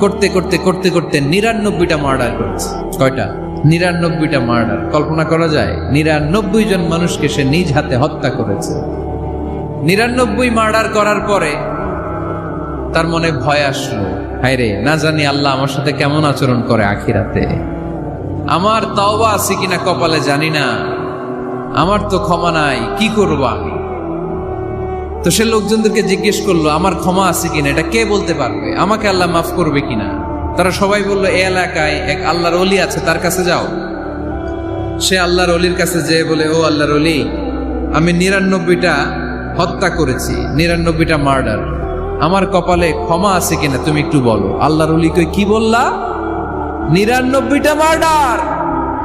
করতে করতে করতে করতে নিরানব্বইটা মার্ডার করেছে। কয়টা? নিরানব্বইটা মার্ডার কল্পনা করা যায়, নিরানব্বই জন মানুষকে সে নিজ হাতে হত্যা করেছে। নিরানব্বই মার্ডার করার পরে তার মনে ভয় আসলো। হায় রে, না জানি আল্লাহ আমার সাথে কেমন আচরণ করে আখিরাতে। আমার তাওবা আছে কিনা কপালে জানি না। আমার তো ক্ষমা নাই, কি করব আমি? তো সে লোকজনদেরকে জিজ্ঞেস করল, আমার ক্ষমা আছে কিনা? এটা কে বলতে পারবে? আমাকে আল্লাহ মাফ করবে কিনা? তারা সবাই বলল, এ এলাকায় এক আল্লাহর অলি আছে, তার কাছে যাও। সে আল্লাহর অলির কাছে যেয়ে বলে, ও আল্লাহর অলি আমি নিরানব্বইটা হত্যা করেছি, নিরানব্বইটা মার্ডার। আমার কপালে ক্ষমা আছে কিনা তুমি একটু বলো? আল্লাহর অলিকে কি বললা? নিরানব্বইটা মার্ডার?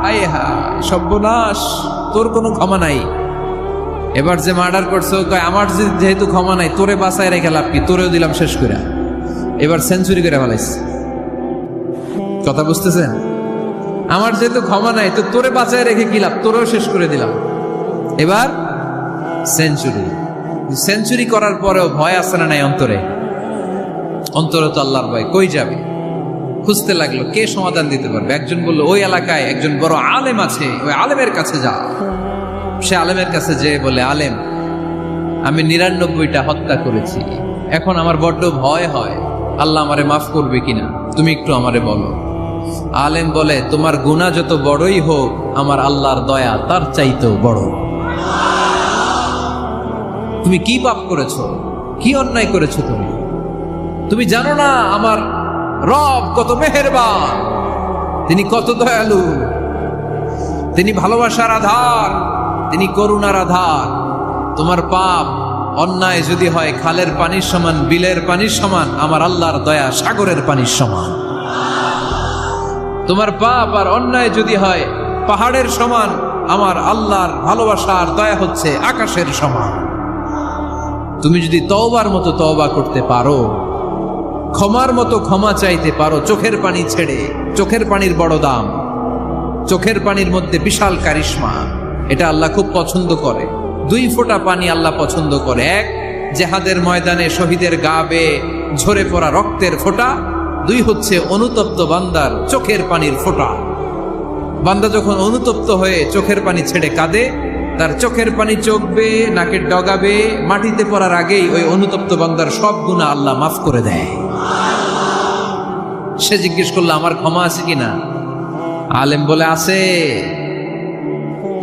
হায় হা সর্বনাশ, তোর কোনো ক্ষমা নাই। এবার যে মার্ডার করছ কয়, আমার যেহেতু ক্ষমা নাই, তোরে বাসায় রেখে লাভ কি? তোরেও দিলাম শেষ করে এবার সেঞ্চুরি করে ফেলাইছে। কথা বুঝতেছেন? আমার যেহেতু ক্ষমা নাই, তো তোরে বাঁচায় রেখে কি লাভ? তোরেও শেষ করে দিলাম। এবার সেঞ্চুরি। সেঞ্চুরি করার পরেও ভয় আসে না নাই অন্তরে? অন্তরে তো আল্লাহর ভয়। কই যাবে? খুঁজতে লাগল, কে সমাধান দিতে পারবে? একজন বলল, ওই এলাকায় একজন বড় আলেম আছে, ওই আলেমের কাছে যা। সে আলেমের কাছে যে বলে, আলেম, আমি নিরানব্বইটা হত্যা করেছি। এখন আমার বড্ড ভয় হয়। আল্লাহ আমারে মাফ করবে কিনা? তুমি একটু আমারে বলো। আলেম বলে, তোমার গুণা যত বড়ই হোক, আমার আল্লাহর দয়া তার চাইতেও বড়। তুমি কি পাপ করেছ? কি অন্যায় করেছ তুমি? তুমি জানো না আমার রব কত মেহেরবান। তিনি কত দয়ালু। তিনি ভালোবাসার আধার। তিনি করুণার আধার। তোমার পাপ অন্যায় যদি হয়, খালের পানির সমান, বিলের পানির সমান, আমার আল্লাহর দয়া সাগরের পানির সমান। তোমার পাপ আর অন্যায় যদি হয়, পাহাড়ের সমান, আমার আল্লাহর ভালোবাসার দয়া হচ্ছে আকাশের সমান। তুমি যদি তওবার মতো তওবা করতে পারো, ক্ষমার মতো ক্ষমা চাইতে পারো, চোখের পানি ছেড়ে, চোখের পানির বড় দাম, চোখের পানির মধ্যে বিশাল কারিশমা। এটা আল্লাহ খুব পছন্দ করে। দুই ফোঁটা পানি আল্লাহ পছন্দ করে। এক, জেহাদের ময়দানে শহীদের গা বেয়ে ঝরে পড়া রক্তের ফোঁটা। দুই হচ্ছে অনুতপ্ত বান্দার চোখের পানির ফোঁটা। বান্দা যখন অনুতপ্ত হয়ে চোখের পানি ছেড়ে কাঁদে, তার চোখের পানি চোখবে, নাকের ডগাবে, মাটিতে পড়ার আগেই ওই অনুতপ্ত বান্দার সব গুণা আল্লাহ মাফ করে দেয়। সে জিজ্ঞেস করল, আমার ক্ষমা আছে কিনা? আলেম বলে, আছে।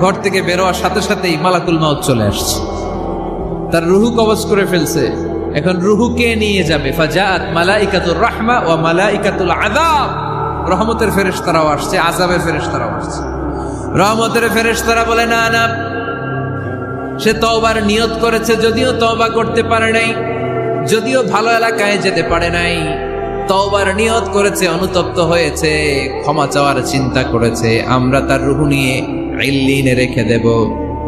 ঘর থেকে বেরোয়ার সাথে সাথেই মালাকুল মাউত চলে আসছে। তার রুহু কবজ করে ফেলছে। এখন রুহু কে নিয়ে যাবে? ফাজাত মালাইকাতুর রাহমা ও মালাইকাতুল আযাব। রহমতের ফেরেশতারাও আসছে, আযাবের ফেরেশতারাও আসছে। রহমতের ফেরেশতারা বলে, না না। সে তওবার নিয়ত করেছে, যদিও তওবা করতে পারে নাই, যদিও ভালো এলাকায় যেতে পারে নাই। তওবার নিয়ত করেছে, অনুতপ্ত হয়েছে, ক্ষমা চাওয়ার চিন্তা করেছে। আমরা তার রুহু নিয়ে ইল্লিনে রেখে দেব।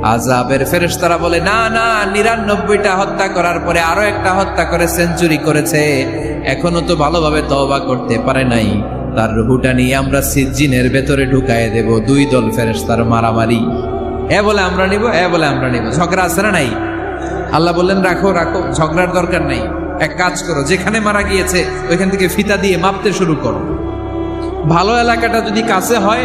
আজাবের ফেরেশতারা বলে, না না, নিরানব্বইটা হত্যা করার পরে আরও একটা হত্যা করে সেঞ্চুরি করেছে। এখনও তো ভালোভাবে তওবা করতে পারে নাই। তার রুহুটা নিয়ে আমরা সিজ্জিনের ভেতরে ঢুকায় দেব। দুই দল ফেরেস তার মারামারি। এ বলে আমরা নিব, এ বলে আমরা নিব। ঝগড়া আছে না নাই? আল্লাহ বললেন, রাখো রাখো, ঝগড়ার দরকার নাই। এক কাজ করো, যেখানে মারা গিয়েছে, ওইখান থেকে ফিতা দিয়ে মাপতে শুরু করো। ভালো এলাকাটা যদি কাছে হয়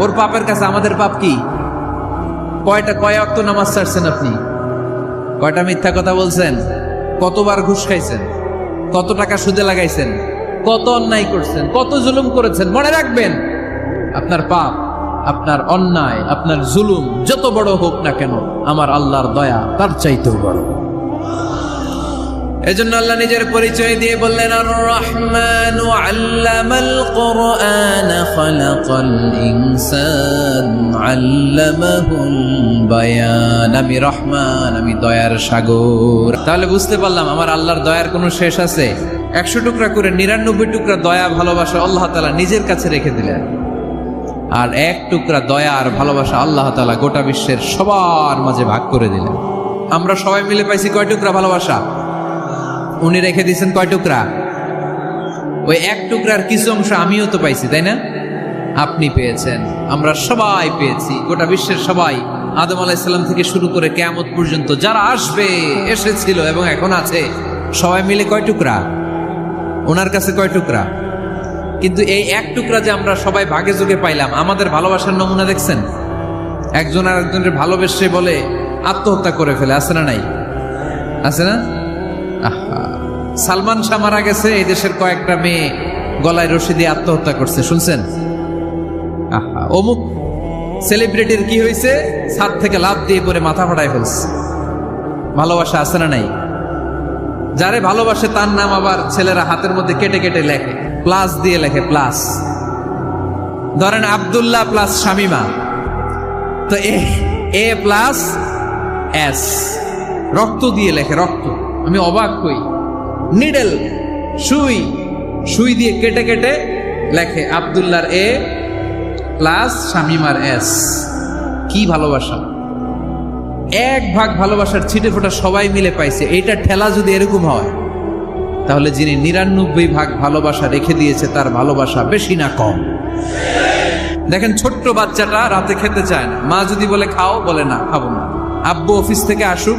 ওর পাপের কাছে আমাদের পাপ কি? কয়টা, কয় অক্ত নামাজ ছাড়ছেন আপনি? কয়টা মিথ্যা কথা বলছেন? কতবার ঘুষ খাইছেন? কত টাকা সুদে লাগাইছেন? কত অন্যায় করছেন? কত জুলুম করেছেন? মনে রাখবেন, আপনার পাপ, আপনার অন্যায়, আপনার জুলুম যত বড় হোক না কেন, আমার আল্লাহর দয়া তার চাইতেও বড়। এজন্য আল্লাহ নিজের পরিচয় দিয়ে বললেন আর রহমান আল্লামাল কোরআন বায়ান। আমি রহমান, আমি দয়ার সাগর। তাহলে বুঝতে পারলাম আমার আল্লাহর দয়ার কোনো শেষ আছে? একশো টুকরা করে নিরানব্বই টুকরা দয়া ভালোবাসা আল্লাহ তালা নিজের কাছে রেখে দিলেন। আর এক টুকরা দয়া আর ভালোবাসা আল্লাহ তালা গোটা বিশ্বের সবার মাঝে ভাগ করে দিলেন। আমরা সবাই মিলে পাইছি কয় টুকরা ভালোবাসা? উনি রেখে দিয়েছেন কয় টুকরা? ওই এক টুকরার কিছু অংশ আমিও তো পাইছি, তাই না? আপনি পেয়েছেন, আমরা সবাই পেয়েছি, গোটা বিশ্বের সবাই। আদম আলাইসাল্লাম থেকে শুরু করে কেয়ামত পর্যন্ত যারা আসবে, এসেছিল এবং এখন আছে, সবাই মিলে কয় টুকরা? ওনার কাছে কয় টুকরা? কিন্তু এই এক টুকরা যে আমরা সবাই ভাগে যোগে পাইলাম, আমাদের ভালোবাসার নমুনা দেখছেন? একজন আর একজনের ভালোবেসে বলে, আত্মহত্যা করে ফেলে, আছে না নাই? আছে না? আহা। সালমান শাহ মারা গেছে, এই দেশের কয়েকটা মেয়ে গলায় রশি দিয়ে আত্মহত্যা করছে, শুনছেন? আহা, অমুক সেলিব্রিটির কি হয়েছে? ছাদ থেকে লাভ দিয়ে পরে মাথা ফাটায় ফেলছে। ভালোবাসা আছে না নাই? যারে ভালোবাসে তার নাম আবার ছেলেরা হাতের মধ্যে কেটে কেটে লেখে প্লাস দিয়ে লেখে প্লাস ধরেন আব্দুল্লাহ প্লাস শামিমা। তো এ প্লাস এস রক্ত দিয়ে লেখে, রক্ত। আমি অবাক হই। নিডেল, সুই সুই দিয়ে কেটে কেটে লেখে আব্দুল্লাহর এ প্লাস শামিমার এস। কি ভালোবাসা। এক ভাগ ভালোবাসার ছিটে ফোটা সবাই মিলে পাইছে। এইটা ঠেলা যদি এরকম হয়, তাহলে যিনি নিরানব্বই ভাগ ভালোবাসা রেখে দিয়েছে, তার ভালোবাসা বেশি না কম। দেখেন, ছোট্ট বাচ্চাটা রাতে খেতে চায় না। মা যদি বলে, খাও, বলে, না, খাব না। আব্বু অফিস থেকে আসুক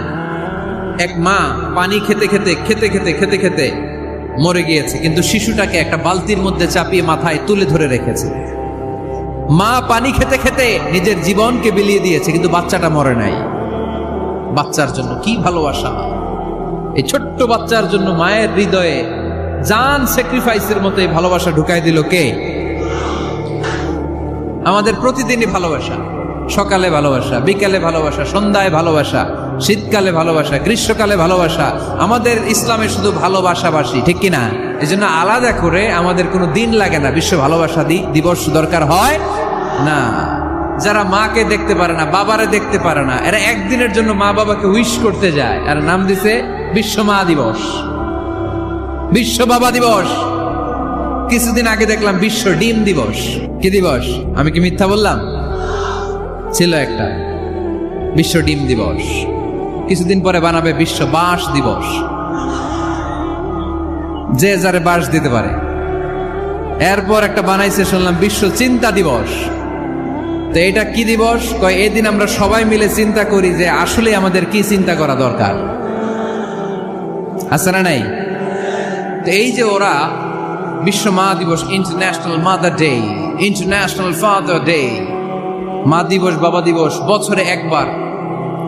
এক মা পানি খেতে খেতে খেতে খেতে খেতে খেতে মরে গিয়েছে। কিন্তু শিশুটাকে একটা বালতির মধ্যে চাপিয়ে মাথায় তুলে ধরে রেখেছে। মা পানি খেতে খেতে নিজের জীবনকে বিলিয়ে দিয়েছে, কিন্তু বাচ্চাটা মরে নাই। বাচ্চার জন্য কি ভালোবাসা? এই ছোট্ট বাচ্চার জন্য মায়ের হৃদয়ে জান স্যাক্রিফাইসের মতো এই ভালোবাসা ঢুকাই দিল কে? আমাদের প্রতিদিনই ভালোবাসা। সকালে ভালোবাসা, বিকালে ভালোবাসা, সন্ধ্যায় ভালোবাসা। শীতকালে ভালোবাসা, গ্রীষ্মকালে ভালোবাসা, আমাদের ইসলামে শুধু ভালোবাসাবাসী, ঠিক কিনা? এই জন্য আলাদা করে আমাদের কোনো দিন লাগে না, বিশ্ব ভালোবাসা দিবস দরকার হয় না। যারা মাকে দেখতে পারে না, বাবারে দেখতে পারে না, এরা একদিনের জন্য মা বাবাকে উইশ করতে যায়। আর নাম দিছে বিশ্ব মা দিবস। বিশ্ব বাবা দিবস। কিছুদিন আগে দেখলাম বিশ্ব ডিম দিবস। কি দিবস? আমি কি মিথ্যা বললাম? ছিল একটা। বিশ্ব ডিম দিবস। কিছুদিন পরে বানাবে বিশ্ব বাঁশ দিবস। যে যারে বাঁশ দিতে পারে। এরপর একটা বানাইছে শুনলাম বিশ্ব চিন্তা দিবস। তো এটা কি দিবস? কয় এই দিন আমরা সবাই মিলে চিন্তা করি যে আসলে আমাদের কি চিন্তা করা দরকার। আছে না নাই? তো এই যে ওরা বিশ্ব মা দিবস international mother day international father day মা দিবস, বাবা দিবস, বছরে একবার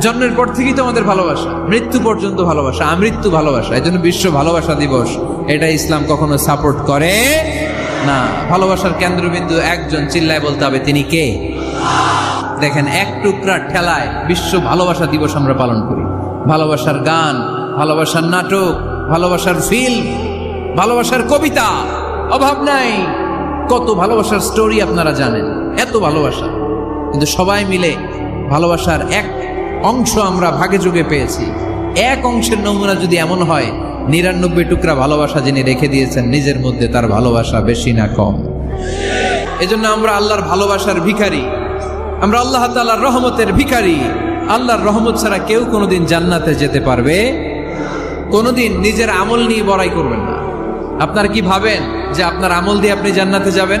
জন্মের পর থেকেই তো আমাদের ভালোবাসা। মৃত্যু পর্যন্ত ভালোবাসা, আমৃত্যু ভালোবাসা এই জন্য বিশ্ব ভালোবাসা দিবস। এটা ইসলাম কখনো সাপোর্ট করে না। ভালোবাসার কেন্দ্রবিন্দু একজন চিল্লায় বলতে হবে, তিনি কে? দেখেন, এক টুকরা ঠেলায় বিশ্ব ভালোবাসা দিবস আমরা পালন করি। ভালোবাসার গান, ভালোবাসার নাটক, ভালোবাসার ফিল্ম ভালোবাসার কবিতা, অভাব নাই। কত ভালোবাসার স্টোরি আপনারা জানেন, এত ভালোবাসা। কিন্তু সবাই মিলে ভালোবাসার এক অংশ আমরা ভাগে যোগে পেয়েছি। এক অংশের নমুনা যদি এমন হয়, নিরানব্বই টুকরা ভালোবাসা যিনি রেখে দিয়েছেন, নিজের মধ্যে তার ভালোবাসা বেশি না কম। এজন্য আমরা আল্লাহর ভালোবাসার ভিখারি। আমরা আল্লাহ তাআলার রহমতের ভিখারি। আল্লাহর রহমত ছাড়া কেউ কোনোদিন জান্নাতে যেতে পারবে, কোনোদিন নিজের আমল নিয়ে বড়াই করবেন না। আপনার কি ভাবেন যে আপনার আমল দিয়ে আপনি জান্নাতে যাবেন?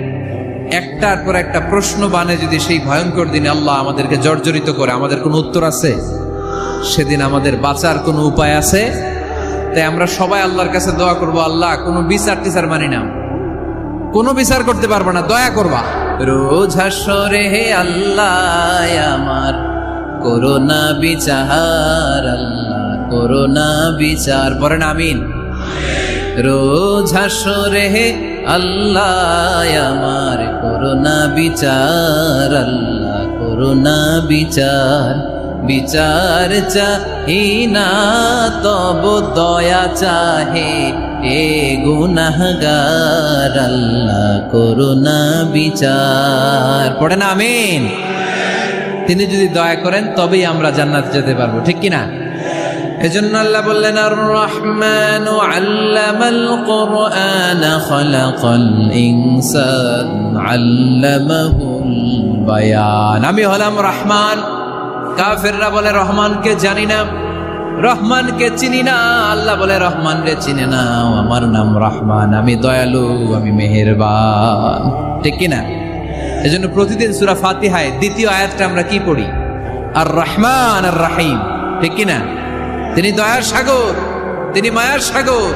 একটার পর একটা প্রশ্ন বানে যদি সেই ভয়ঙ্কর দিনে আল্লাহ আমাদেরকে জর্জরিত করে, আমাদের কোনো উত্তর আছে? সেদিন আমাদের বাঁচার কোনো উপায় আছে? তাই আমরা সবাই আল্লাহর কাছে দোয়া করব, আল্লাহ, কোনো বিচার টিচার মানি না। কোনো বিচার করতে পারব না, দয়া করবা। রোজ হাসরে হে আল্লাহ, আমার করোনা বিচার, আল্লাহ, করোনা বিচার। পড়েন আমিন। রোজ হাসরে হে আল্লাহ আমার করোনা বিচার, আল্লাহ করোনা বিচার। বিচার চাহি না তব দয়া চাহে এ গুনাহগার। আল্লাহ করোনা বিচার। পড়ে না, আমিন। তিনি যদি দয়া করেন, তবেই আমরা জান্নাত যেতে পারব, ঠিক কিনা? এজন্য আল্লাহ বললেন আর রহমান আল্লামাল কোরআন খলাকাল ইনসান আল্লামাহুল বায়ান। আমি হলাম রহমান। কাফেররা বলে, রহমানকে জানি না, রহমানকে চিনি না। আল্লাহ বলে রহমান রে চিনে না আমার নাম রহমান, আমি দয়ালু, আমি মেহেরবান। ঠিক কিনা? এজন্য প্রতিদিন সুরা ফাতিহায় দ্বিতীয় আয়াতটা আমরা কি পড়ি? আর রহমান আর রাহিম ঠিক কিনা? তিনি দয়ার সাগর, তিনি মায়ার সাগর।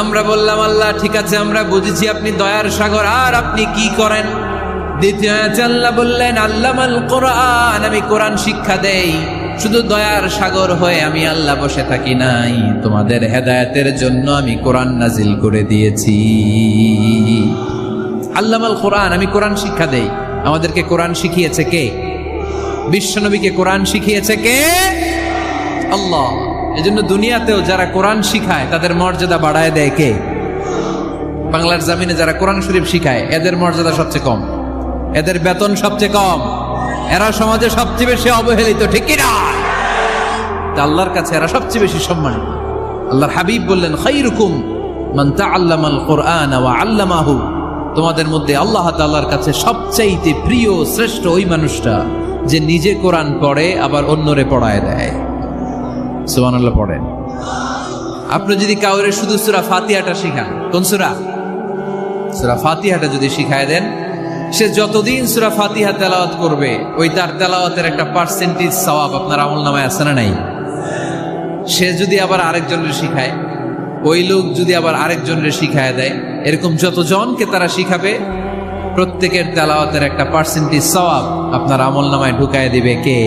আমরা বললাম, আল্লাহ, ঠিক আছে, আমরা বুঝেছি আপনি দয়ার সাগর, আর আপনি কি করেন? দ্বিতীয় আল্লাহ বললেন, আল্লামাল কোরআন, আমি কোরআন শিক্ষা দেই। শুধু দয়ার সাগর হয়ে আমি আল্লাহ বসে থাকি নাই। তোমাদের হেদায়েতের জন্য আমি কোরআন নাজিল করে দিয়েছি। আল্লামাল কোরআন, আমি কোরআন শিক্ষা দেই। আমাদেরকে কোরআন শিখিয়েছে কে? বিশ্বনবীকে কোরআন শিখিয়েছে কে? আল্লাহ। এজন্য দুনিয়াতেও যারা কোরআন শিখায়, তাদের মর্যাদা বাড়ায় দেয় কে? বাংলার জামিনে যারা কোরআন শরীফ শিখায়, এদের মর্যাদা সবচেয়ে কম। এদের বেতন সবচেয়ে কম। এরা সমাজে সবচেয়ে বেশি অবহেলিত, ঠিক কি না? আল্লাহর কাছে এরা সবচেয়ে বেশি সম্মানিত। আল্লাহর হাবিব বললেন, খাইরুকুম মান তাআল্লামাল কোরআন ওয়া আল্লামাহু। তোমাদের মধ্যে আল্লাহ তাআলার কাছে সবচাইতে প্রিয়, শ্রেষ্ঠ ওই মানুষটা, যে নিজে কোরআন পড়ে, আবার অন্যরে পড়ায় দেয়। সুবহানাল্লাহ পড়েন। আপনি যদি কাউরে শুধু সুরা ফাতিহাটা শিখান, কোন সুরা? সুরা ফাতিহাটা যদি শিখায় দেন, সে যতদিন সুরা ফাতিহা তেলাওয়াত করবে, ওই তার তেলাওয়াতের একটা পার্সেন্টেজ সওয়াব আপনার আমল নামায় আছে না নাই? সে যদি আবার আরেকজনের শিখায়, ওই লোক যদি আবার আরেকজনের শিখায় দেয়, এরকম যতজনকে তারা শিখাবে, প্রত্যেকের তেলাওয়াতের একটা পার্সেন্টেজ সওয়াব আপনার আমল নামায় ঢুকায় দিবে কে?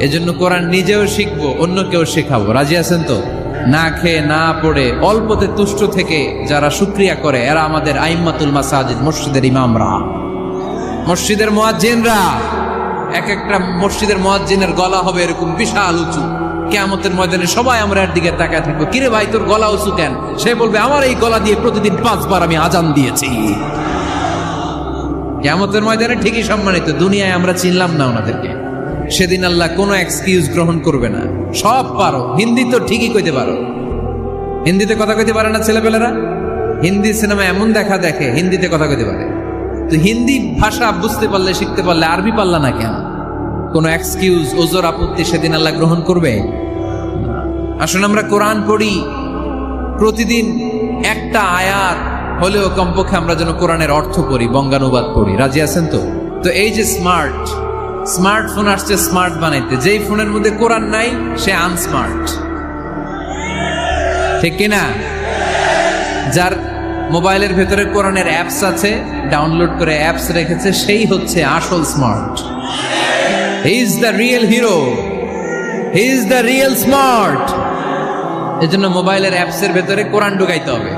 এজন্য কোরআন নিজেও শিখব অন্য কেউ শেখাবো। রাজি আছেন তো? না খেয়ে না পড়ে, অল্পতে তুষ্ট থেকে যারা শুক্রিয়া করে, এরা আমাদের আইম্মাতুল মাসাজিদ, মসজিদের ইমামরা। মসজিদের মোয়াজ্জিনরা, এক একটা মসজিদের মোয়াজ্জিনের গলা হবে এরকম বিশাল উঁচু। কেয়ামতের ময়দানে সবাই আমরা এর দিকে তাকায় থাকব। কিরে ভাই, তোর গলা উঁচু কেন? সে বলবে, আমার এই গলা দিয়ে প্রতিদিন পাঁচবার আমি আজান দিয়েছি। কেয়ামতের ময়দানে ঠিকই সম্মানিত, দুনিয়ায় আমরা চিনলাম না ওনাদেরকে। সেদিন আল্লাহ কোনো এক্সকিউজ গ্রহণ করবে না। সব পারো। হিন্দি তো ঠিকই কইতে পারো। হিন্দিতে কথা কইতে পারে না ছেলেপেলেরা? হিন্দি সিনেমা এমন দেখা দেখে হিন্দিতে কথা কইতে পারে। তো হিন্দি ভাষা বুঝতে পারলে, শিখতে পারলে আরবি পারলা না কেন? কোনো এক্সকিউজ ওজোর আপত্তি সেদিন আল্লাহ গ্রহণ করবে? না। আসুন আমরা কোরআন পড়ি। প্রতিদিন একটা আয়াত হলেও কমপক্ষে আমরা যেন কোরআনের অর্থ পড়ি, বঙ্গানুবাদ পড়ি। রাজি আছেন তো? তো এই যে স্মার্ট স্মার্টফোন আসছে স্মার্ট বানাইতে। যেই ফোনের মধ্যে কোরআন নাই, সে আনস্মার্ট। ঠিক কিনা যার মোবাইলের ভেতরে কোরআনের অ্যাপস আছে, ডাউনলোড করে অ্যাপস রেখেছে, সেই হচ্ছে আসল smart. He is the real hero he is the real smart এজন্য মোবাইলের অ্যাপসের ভেতরে কোরআন ঢুকাইতে হবে।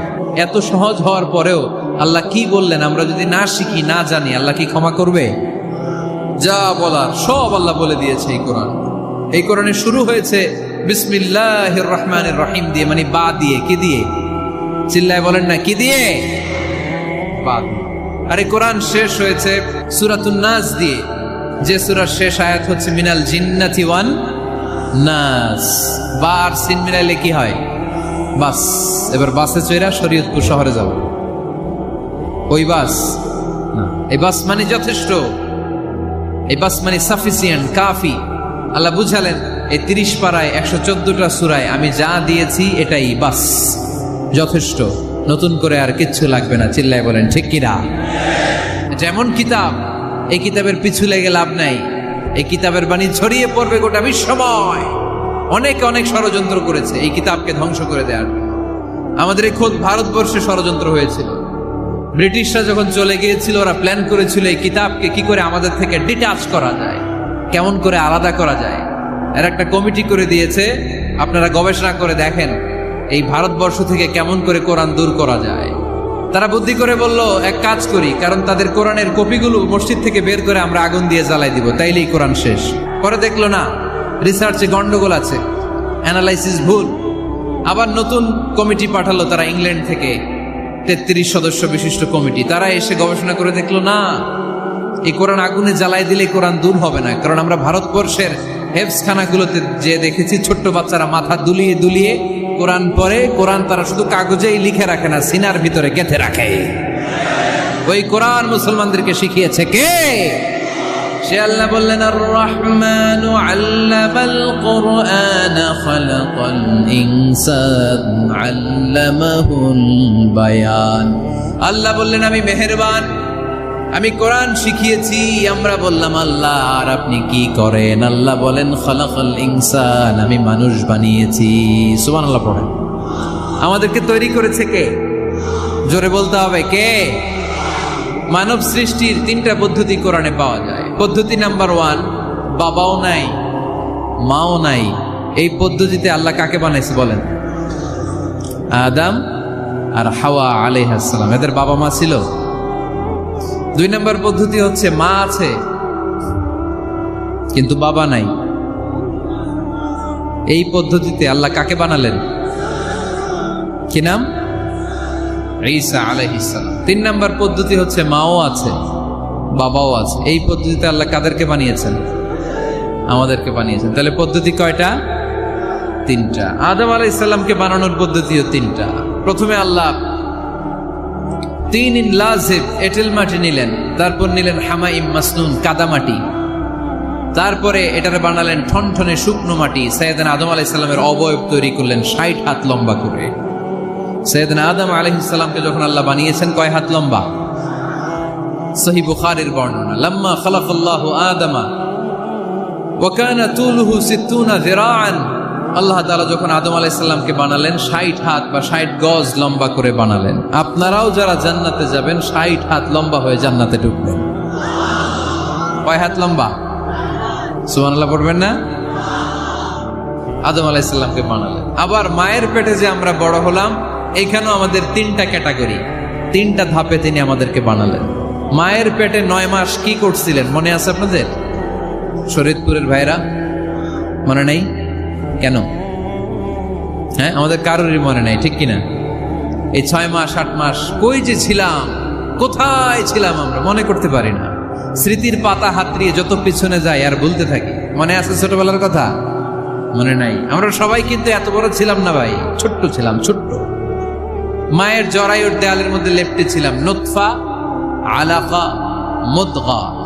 এত সহজ হওয়ার পরেও আল্লাহ কি বললেন? আমরা যদি না শিখি, না জানি, আল্লাহ কি ক্ষমা করবে? যা বলার সব আল্লাহ বলে দিয়েছে এই কোরআন। এই কোরআনে শুরু হয়েছে বিসমিল্লাহ রহমানের রহিম দিয়ে মানে বা দিয়ে, কি দিয়ে? চিল্লায় বলেন না, কি দিয়ে? বা। আর কোরআন শেষ হয়েছে নাস দিয়ে। যে সুরার শেষ আয়াত হচ্ছে, মিনাল জিন্নাতি ওয়ান নাস। বার সিন মিলাইলে কি হয়? বাস। এবার বাসে চৈরা শরীয়তপুর শহরে যাব। ওই বাস? এই বাস মানে যথেষ্ট। এই বাস মানে সাফিসিয়েন্ট কাফি। আল্লাহ বুঝালেন, এই তিরিশ পাড়ায় একশো চোদ্দটা সুরায় আমি যা দিয়েছি এটাই বাস। যথেষ্ট, নতুন করে আর কিচ্ছু লাগবে না, চিল্লায় বলেন, ঠিক কিনা যেমন কিতাব, এই কিতাবের পিছু লেগে লাভ নাই, এই কিতাবের বাণী ছড়িয়ে পড়বে গোটা বিশ্বময়। অনেকে অনেক ষড়যন্ত্র করেছে, এই কিতাবকে ধ্বংস করে দেওয়ার আমাদের এই খোদ ভারতবর্ষে ষড়যন্ত্র হয়েছিল। ব্রিটিশরা যখন চলে গিয়েছিল, ওরা প্ল্যান করেছিল এই কিতাবকে কি করে আমাদের থেকে ডিটাচ করা যায়, কেমন করে আলাদা করা যায়। এর একটা কমিটি করে দিয়েছে, আপনারা গবেষণা করে দেখেন এই ভারতবর্ষ থেকে কেমন করে কোরআন দূর করা যায়। তারা বুদ্ধি করে বলল, এক কাজ করি, কারণ তাদের কোরআনের কপিগুলো মসজিদ থেকে বের করে আমরা আগুন দিয়ে জ্বালাই দিব, তাইলেই কোরআন শেষ। পরে দেখল, না রিসার্চে গন্ডগোল আছে অ্যানালাইসিস ভুল। আবার নতুন কমিটি পাঠালো তারা ইংল্যান্ড থেকে তেত্রিশ সদস্য বিশিষ্ট কমিটি। তারা এসে গবেষণা করে দেখল, না, এই কোরআন আগুনে জ্বালাই দিলে কোরআন দূর হবে না। কারণ আমরা ভারতবর্ষের হেফসখানাগুলোতে যে দেখেছি, ছোট্ট বাচ্চারা মাথা দুলিয়ে দুলিয়ে কোরআন পরে কোরআন তারা শুধু কাগজেই লিখে রাখে না, সিনার ভিতরে গেঁথে রাখে। ওই কোরআন মুসলমানদেরকে শিখিয়েছে কে? সে আল্লাহ বললেন আর রহমান আল্লামাল কোরআন ইনসান বায়ান। আল্লাহ বললেন, আমি মেহেরবান, আমি কোরআন শিখিয়েছি, আমরা বললাম, আল্লাহ, আর আপনি কি করেন? আল্লাহ বলেন, খালাকাল ইনসান, আমি মানুষ বানিয়েছি। সুমান সুবহানাল্লাহ পড়েন। আমাদেরকে তৈরি করেছে কে? জোরে বলতে হবে, কে? মানব সৃষ্টির তিনটা পদ্ধতি কোরআনে পাওয়া যায়। পদ্ধতি নাম্বার ওয়ান, বাবাও নাই, মাও নাই। এই পদ্ধতিতে আল্লাহ কাকে বানাইছে বলেন? আদাম আর হাওয়া আলাইহাসসালাম এদের বাবা মা ছিল। দুই নম্বর পদ্ধতি হচ্ছে মা আছে, কিন্তু বাবা নাই। এই পদ্ধতিতে আল্লাহ কাকে বানালেন? কি নাম? ঈসা আলাইহিসসালাম তিন নম্বর পদ্ধতি হচ্ছে মাও আছে। বাবাও আছে। এই পদ্ধতিতে আল্লাহ কাদেরকে বানিয়েছেন? আমাদেরকে বানিয়েছেন। তাহলে পদ্ধতি কয়টা? তিনটা। আদম আলাহ ইসলামকে বানানোর পদ্ধতিও তিনটা। প্রথমে আল্লাহ তিন ইন লাজিব, এটেল মাটি নিলেন। তারপর নিলেন হামাইম মাসনুন কাদামাটি তারপরে এটারে বানালেন ঠনঠনে শুকনো মাটি। সৈয়দান আদম আলাহ ইসলামের অবয়ব তৈরি করলেন ষাট হাত লম্বা করে। সৈয়দান আদম আলাহ ইসলামকে যখন আল্লাহ বানিয়েছেন, কয় হাত লম্বা? সহি বুখারের বর্ণনা, লাম্মা খালাকাল্লাহু আদামা ওয়াকানা তুলুহু সিত্তুনা যিরাআন। আল্লাহ তাআলা যখন আদম আলাইহিস সালামকে বানালেন 60 হাত বা 60 গজ লম্বা করে বানালেন। আপনারাও যারা জান্নাতে যাবেন 60 হাত লম্বা হয়ে জান্নাতে ঢুকবেন। কয় হাত লম্বা? সুবহানাল্লাহ পড়বেন না? আদম আলাইহিস সালামকে বানালেন। আবার মায়ের পেটে যে আমরা বড় হলাম, এখানেও আমাদের তিনটা ক্যাটাগরি, তিনটা ধাপে তিনি আমাদেরকে বানালেন। মায়ের পেটে নয় মাস কি করছিলেন? মনে আছে আপনাদের? শরীদপুরের ভাইরা মনে নেই? কেন? হ্যাঁ আমাদের কারোরই মনে নেই, ঠিক কিনা? এই ছয় মাস, আট মাস কই যে ছিলাম? কোথায় ছিলাম আমরা? মনে করতে পারি না। স্মৃতির পাতা হাতড়িয়ে যত পিছনে যায় আর বলতে থাকি। মনে আছে ছোটবেলার কথা? মনে নাই। আমরা সবাই কিন্তু এত বড় ছিলাম না ভাই। ছোট্ট ছিলাম, ছোট্ট। মায়ের জরায়ুর দেয়ালের মধ্যে লেপটে ছিলাম। নোৎফা আলাকা মুদগা।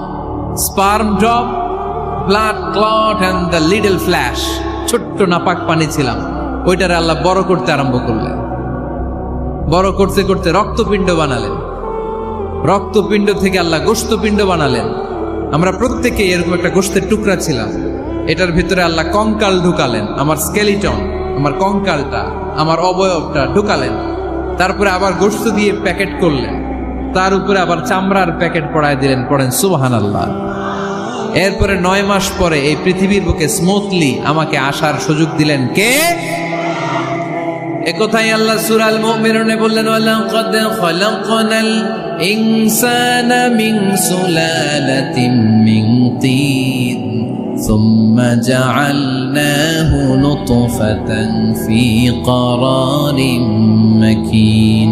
Sperm drop, blood clot and the little flesh ছোট্ট নাপাক পানি ছিলাম। ওইটারে আল্লাহ বড় করতে আরম্ভ করলেন। বড় করতে করতে রক্তপিণ্ড বানালেন। রক্তপিণ্ড থেকে আল্লাহ গোস্তপিণ্ড বানালেন। আমরা প্রত্যেকে এরকম একটা গোস্তের টুকরা ছিলাম। এটার ভিতরে আল্লাহ কঙ্কাল ঢুকালেন। আমার স্কেলিটন আমার কঙ্কালটা, আমার অবয়বটা ঢুকালেন। তারপরে আবার গোস্ত দিয়ে প্যাকেট করলেন। তার উপরে আবার চামড়ার প্যাকেট পড়ায় দিলেন পড়েন সুবাহান আল্লাহ এরপরে নয় মাস পরে এই পৃথিবীর বুকে স্মুথলি আমাকে আসার সুযোগ দিলেন কে একথাই আল্লাহ সুরাল মুমিনুনে বললেন ওয়ালাকাদ খলাকনাল ইনসানা মিন সুলালাতিন মিন তিন ثم جعلناه نطفة في قرار مكين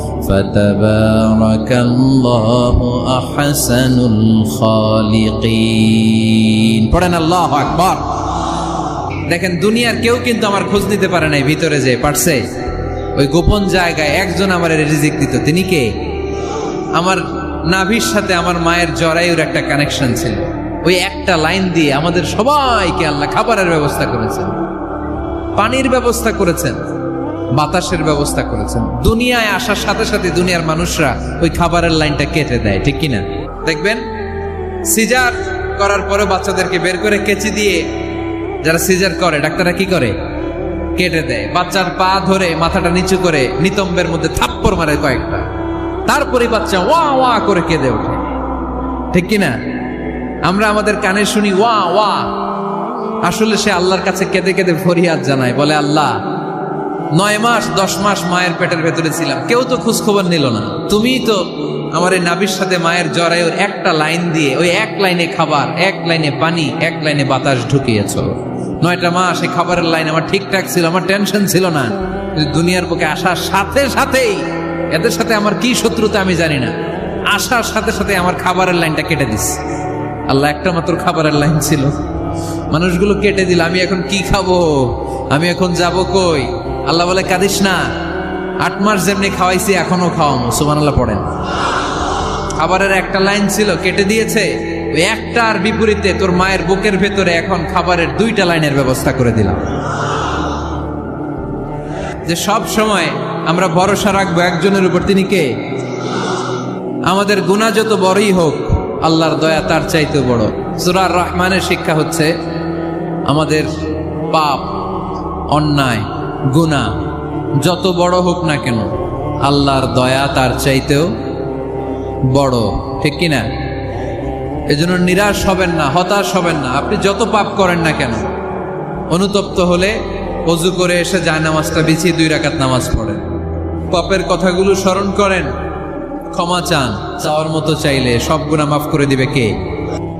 فتبارك الله أحسن الخالقين পড়েন আল্লাহ আকবার দেখেন দুনিয়ার কেউ কিন্তু আমার খোঁজ নিতে পারে নাই ভিতরে যে পারছে ওই গোপন জায়গায় একজন আমার রিজিক দিত তিনি কে আমার নাভির সাথে আমার মায়ের জরায়ুর একটা কানেকশন ছিল ওই একটা লাইন দিয়ে আমাদের সবাইকে আল্লাহ খাবারের ব্যবস্থা করেছেন পানির ব্যবস্থা করেছেন বাতাসের ব্যবস্থা করেছেন। দুনিয়ায় আসার সাথে সাথে দুনিয়ার মানুষরা ওই খাবারের লাইনটা কেটে দেয়, ঠিক কিনা? দেখবেন? সিজার করার পরে বাচ্চাদেরকে বের করে কেচি দিয়ে যারা সিজার করে, ডাক্তাররা কি করে? কেটে দেয়। বাচ্চার পা ধরে মাথাটা নিচু করে নিতম্বের মধ্যে থাপ্পড় মারে কয়েকটা। তারপরে বাচ্চা ওয়া ওয়া করে কেঁদে ওঠে। ঠিক কিনা? আমরা আমাদের কানে শুনি ওয়া ওয়া। আসলে সে আল্লাহর কাছে কেঁদে কেঁদে ফরিয়াদ জানায়, বলে, আল্লাহ নয় মাস, দশ মাস মায়ের পেটের ভেতরে ছিলাম। কেউ তো খোঁজ খবর নিল না। তুমি তো আমার এই নাবির সাথে মায়ের জরায়ুর একটা লাইন দিয়ে ওই এক লাইনে খাবার, এক লাইনে পানি, এক লাইনে বাতাস ঢুকিয়েছ। নয়টা মাস এই খাবারের লাইন আমার ঠিকঠাক ছিল, আমার টেনশন ছিল না। দুনিয়ার বুকে আসার সাথে সাথেই এদের সাথে আমার কি শত্রুতা আমি জানি না। আসার সাথে সাথে আমার খাবারের লাইনটা কেটে দিস। আল্লাহ একটা মাত্র খাবারের লাইন ছিল। মানুষগুলো কেটে দিল, আমি এখন কি খাব? আমি এখন যাব কই? আল্লাহ বলে, কাঁদিস না। আট মাস যেমনি খাওয়াইছি, এখনও খাওয়াম। সুমান আল্লাহ পড়েন খাবারের একটা লাইন ছিল, কেটে দিয়েছে, ওই একটার বিপরীতে তোর মায়ের বুকের ভেতরে এখন খাবারের দুইটা লাইনের ব্যবস্থা করে দিলাম। যে সব সময় আমরা ভরসা রাখব একজনের উপর, তিনি কে? আমাদের গুণা যত বড়ই হোক, আল্লাহর দয়া তার চাইতে বড়। সুরার রহমানের শিক্ষা হচ্ছে, আমাদের পাপ, অন্যায় গুণা, যত বড় হোক না কেন, আল্লাহর দয়া তার চাইতেও বড়, ঠিক কিনা? এজন্য নিরাশ হবেন না, হতাশ হবেন না, আপনি যত পাপ করেন না কেন, অনুতপ্ত হলে অজু করে এসে যায় নামাজটা বিছিয়ে দুই রাকাত নামাজ পড়েন। পাপের কথাগুলো স্মরণ করেন, ক্ষমা চান, চাওয়ার মতো চাইলে সব গুণা মাফ করে দিবে কে?